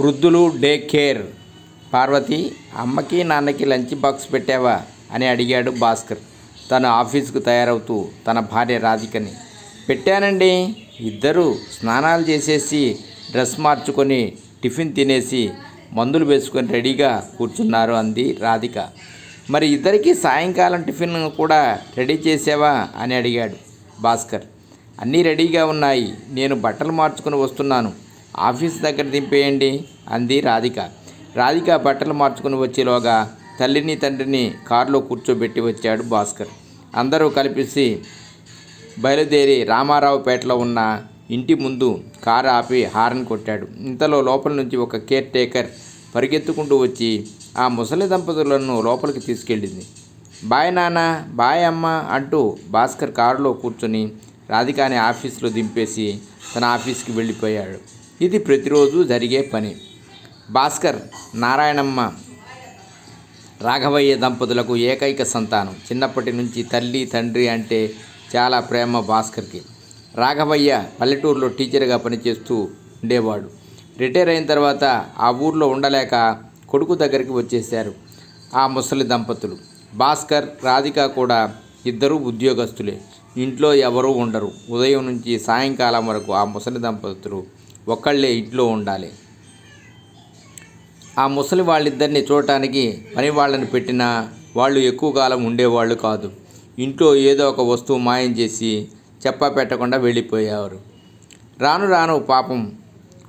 వృద్ధులు day care. Parvati అమ్మకి నాన్నకి లంచ్ బాక్స్ పెట్టావా? అని అడిగాడు భాస్కర్. తను ఆఫీస్కు తయారవుతూ తన భార్య రాధికని. పెట్టానండి. ఇద్దరు స్నానాలు చేసేసి డ్రెస్ మార్చుకొని టిఫిన్ తినేసి మందులు వేసుకొని రెడీగా కూర్చున్నారు అంది రాధిక. మరి ఇద్దరికీ సాయంకాలం టిఫిన్ కూడా రెడీ చేసావా? అని అడిగాడు భాస్కర్. అన్నీ రెడీగా ఉన్నాయి. నేను బట్టలు మార్చుకుని వస్తున్నాను. ఆఫీస్ దగ్గర దింపేయండి అంది రాధిక. రాధిక బట్టలు మార్చుకుని వచ్చేలోగా తల్లిని తండ్రిని కారులో కూర్చోబెట్టి వచ్చాడు భాస్కర్. అందరూ కలిపిసి బయలుదేరి రామారావుపేటలో ఉన్న ఇంటి ముందు కారు ఆపి హారన్ కొట్టాడు. ఇంతలో లోపల నుంచి ఒక కేర్ టేకర్ పరిగెత్తుకుంటూ వచ్చి ఆ ముసలి దంపతులను లోపలికి తీసుకెళ్ళింది. బాయ్ నాన్న బాయ్ అమ్మ అంటూ భాస్కర్ కారులో కూర్చొని రాధికాని ఆఫీస్లో దింపేసి తన ఆఫీస్కి వెళ్ళిపోయాడు. ఇది ప్రతిరోజు జరిగే పని. భాస్కర్ నారాయణమ్మ రాఘవయ్య దంపతులకు ఏకైక సంతానం. చిన్నప్పటి నుంచి తల్లి తండ్రి అంటే చాలా ప్రేమ భాస్కర్కి. రాఘవయ్య పల్లెటూరులో టీచర్గా పనిచేస్తూ ఉండేవాడు. రిటైర్ అయిన తర్వాత ఆ ఊర్లో ఉండలేక కొడుకు దగ్గరికి వచ్చేశారు ఆ ముసలి దంపతులు. భాస్కర్ రాధిక కూడా ఇద్దరూ ఉద్యోగస్తులే. ఇంట్లో ఎవరూ ఉండరు. ఉదయం నుంచి సాయంకాలం వరకు ఆ ముసలి దంపతులు ఒక్కళ్ళే ఇంట్లో ఉండాలి. ఆ ముసలి వాళ్ళిద్దరిని చూడటానికి పని వాళ్ళని పెట్టినా వాళ్ళు ఎక్కువ కాలం ఉండేవాళ్ళు కాదు. ఇంట్లో ఏదో ఒక వస్తువు మాయం చేసి చెప్ప పెట్టకుండా వెళ్ళిపోయేవారు. రాను రాను పాపం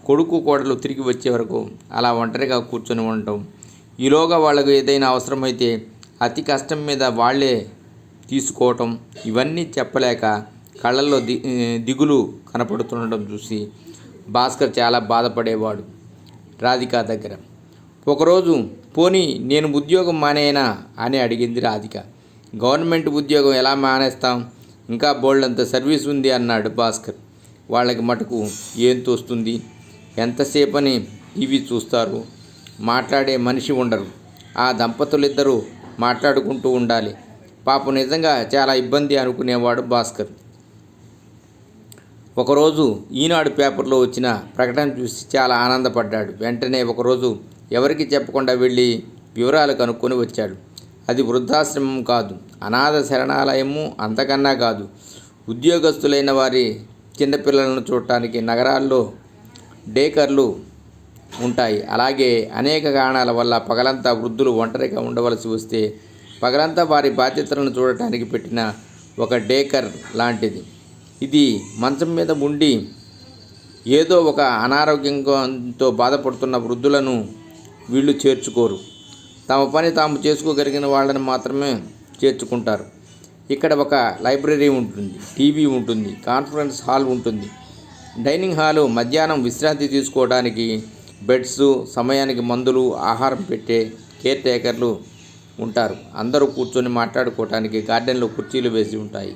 కొడుకు కోడలు తిరిగి వచ్చే వరకు అలా ఒంటరిగా కూర్చొని ఉండటం. ఈలోగా వాళ్ళకు ఏదైనా అవసరమైతే అతి కష్టం మీద వాళ్ళే తీసుకోవటం. ఇవన్నీ చెప్పలేక కళ్ళల్లో ది దిగులు కనపడుతుండటం చూసి భాస్కర్ చాలా బాధపడేవాడు రాధిక దగ్గర. ఒకరోజు పోనీ నేను ఉద్యోగం మానేయనా అని అడిగింది రాధిక. గవర్నమెంట్ ఉద్యోగం ఎలా మానేస్తాం? ఇంకా బోల్డంత సర్వీస్ ఉంది అన్నాడు భాస్కర్. వాళ్ళకి మటుకు ఏం తోస్తుంది? ఎంతసేపని ఇవి చూస్తారు? మాట్లాడే మనిషి ఉండరు. ఆ దంపతులిద్దరూ మాట్లాడుకుంటూ ఉండాలి. పాపం నిజంగా చాలా ఇబ్బంది అనుకునేవాడు భాస్కర్. ఒకరోజు ఈనాడు పేపర్లో వచ్చిన ప్రకటన చూసి చాలా ఆనందపడ్డాడు. వెంటనే ఒకరోజు ఎవరికి చెప్పకుండా వెళ్ళి వివరాలు కనుక్కొని వచ్చాడు. అది వృద్ధాశ్రమం కాదు అనాథ శరణాలయము అంతకన్నా కాదు. ఉద్యోగస్తులైన వారి చిన్నపిల్లలను చూడటానికి నగరాల్లో డేకర్లు ఉంటాయి. అలాగే అనేక కారణాల వల్ల పగలంతా వృద్ధులు ఒంటరిగా ఉండవలసి వస్తే పగలంతా వారి బాధ్యతలను చూడటానికి పెట్టిన ఒక డేకర్ లాంటిది. ఇది మంచం మీద ఉండి ఏదో ఒక అనారోగ్యంతో బాధపడుతున్న వృద్ధులను వీళ్ళు చేర్చుకోరు. తమ పని తాము చేసుకోగలిగిన వాళ్ళని మాత్రమే చేర్చుకుంటారు. ఇక్కడ ఒక లైబ్రరీ ఉంటుంది టీవీ ఉంటుంది కాన్ఫరెన్స్ హాల్ ఉంటుంది. డైనింగ్ హాలు మధ్యాహ్నం విశ్రాంతి తీసుకోవడానికి బెడ్స్ సమయానికి మందులు ఆహారం పెట్టే కేర్ టేకర్లు ఉంటారు. అందరూ కూర్చొని మాట్లాడుకోవటానికి గార్డెన్లో కుర్చీలు వేసి ఉంటాయి.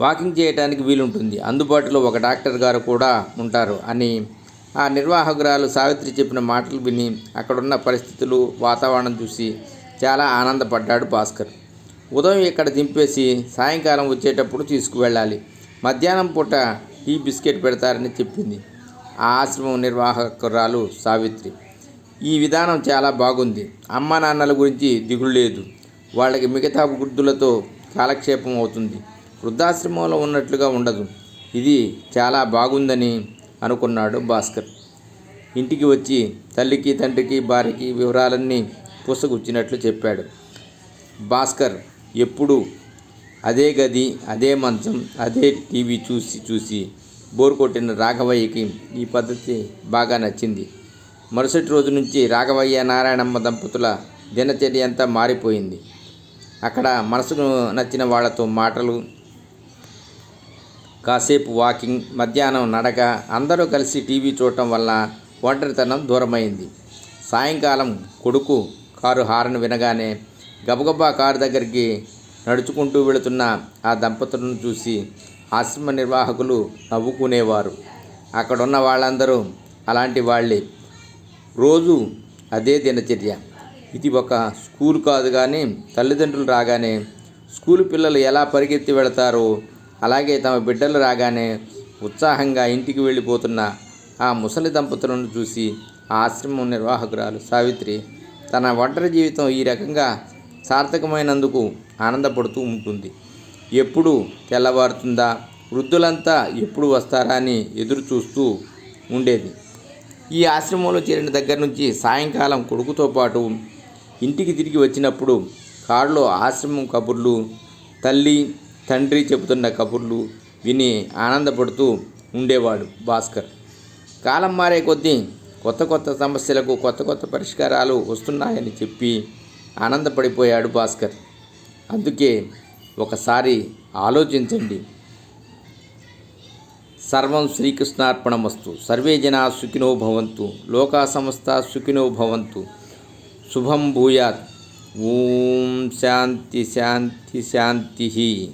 వాకింగ్ చేయడానికి వీలుంటుంది. అందుబాటులో ఒక డాక్టర్ గారు కూడా ఉంటారు అని ఆ నిర్వాహకురాలు సావిత్రి చెప్పిన మాటలు విని అక్కడున్న పరిస్థితులు వాతావరణం చూసి చాలా ఆనందపడ్డాడు భాస్కర్. ఉదయం ఇక్కడ దింపేసి సాయంకాలం వచ్చేటప్పుడు తీసుకువెళ్ళాలి. మధ్యాహ్నం పూట టీ బిస్కెట్ పెడతారని చెప్పింది ఆ ఆశ్రమం నిర్వాహకురాలు సావిత్రి. ఈ విధానం చాలా బాగుంది. అమ్మ నాన్నల గురించి దిగులు లేదు. వాళ్ళకి మిగతా వృద్ధులతో కాలక్షేపం అవుతుంది. వృద్ధాశ్రమంలో ఉన్నట్లుగా ఉండదు. ఇది చాలా బాగుందని అనుకున్నాడు భాస్కర్. ఇంటికి వచ్చి తల్లికి తండ్రికి భార్యకి వివరాలన్నీ పుస్తగుచ్చినట్లు చెప్పాడు. భాస్కర్ ఎప్పుడు అదే గది అదే మంచం అదే టీవీ చూసి చూసి బోర్ కొట్టిన రాఘవయ్యకి ఈ పద్ధతి బాగా నచ్చింది. మరుసటి రోజు నుంచి రాఘవయ్య నారాయణమ్మ దంపతుల దినచర్య అంతా మారిపోయింది. అక్కడ మనసుకు నచ్చిన వాళ్ళతో మాటలు కాసేపు వాకింగ్ మధ్యాహ్నం నడక అందరూ కలిసి టీవీ చూడటం వల్ల ఒంటరితనం దూరమైంది. సాయంకాలం కొడుకు కారు హారన్ వినగానే గబగబా కారు దగ్గరికి నడుచుకుంటూ వెళుతున్న ఆ దంపతులను చూసి ఆశ్రమ నిర్వాహకులు నవ్వుకునేవారు. అక్కడున్న వాళ్ళందరూ అలాంటి వాళ్ళే. రోజు అదే దినచర్య. ఇది ఒక స్కూల్ కాదు కానీ తల్లిదండ్రులు రాగానే స్కూల్ పిల్లలు ఎలా పరిగెత్తి వెళతారో అలాగే తమ బిడ్డలు రాగానే ఉత్సాహంగా ఇంటికి వెళ్ళిపోతున్న ఆ ముసలి దంపతులను చూసి ఆ ఆశ్రమం నిర్వాహకురాలు సావిత్రి తన ఒంటరి జీవితం ఈ రకంగా సార్థకమైనందుకు ఆనందపడుతూ ఉంటుంది. ఎప్పుడు తెల్లవారుతుందా? వృద్ధులంతా ఎప్పుడు వస్తారా అని ఎదురు చూస్తూ ఉండేది. ఈ ఆశ్రమంలో చేరిన దగ్గర నుంచి సాయంకాలం కొడుకుతో పాటు ఇంటికి తిరిగి వచ్చినప్పుడు కారులో ఆశ్రమం కబుర్లు తల్లి తండ్రి చెబుతున్న కబుర్లు విని ఆనందపడుతూ ఉండేవాడు భాస్కర్. కాలం మారే కొద్దీ కొత్త కొత్త సమస్యలకు కొత్త కొత్త పరిష్కారాలు వస్తున్నాయని చెప్పి ఆనందపడిపోయాడు భాస్కర్. అందుకే ఒకసారి ఆలోచించండి. సర్వం శ్రీకృష్ణార్పణమస్తు. సర్వే జనా సుఖినో భవంతు. లోకా సంస్థ సుఖినో భవంతు. శుభం భూయాత్. ఓం శాంతి శాంతి శాంతి.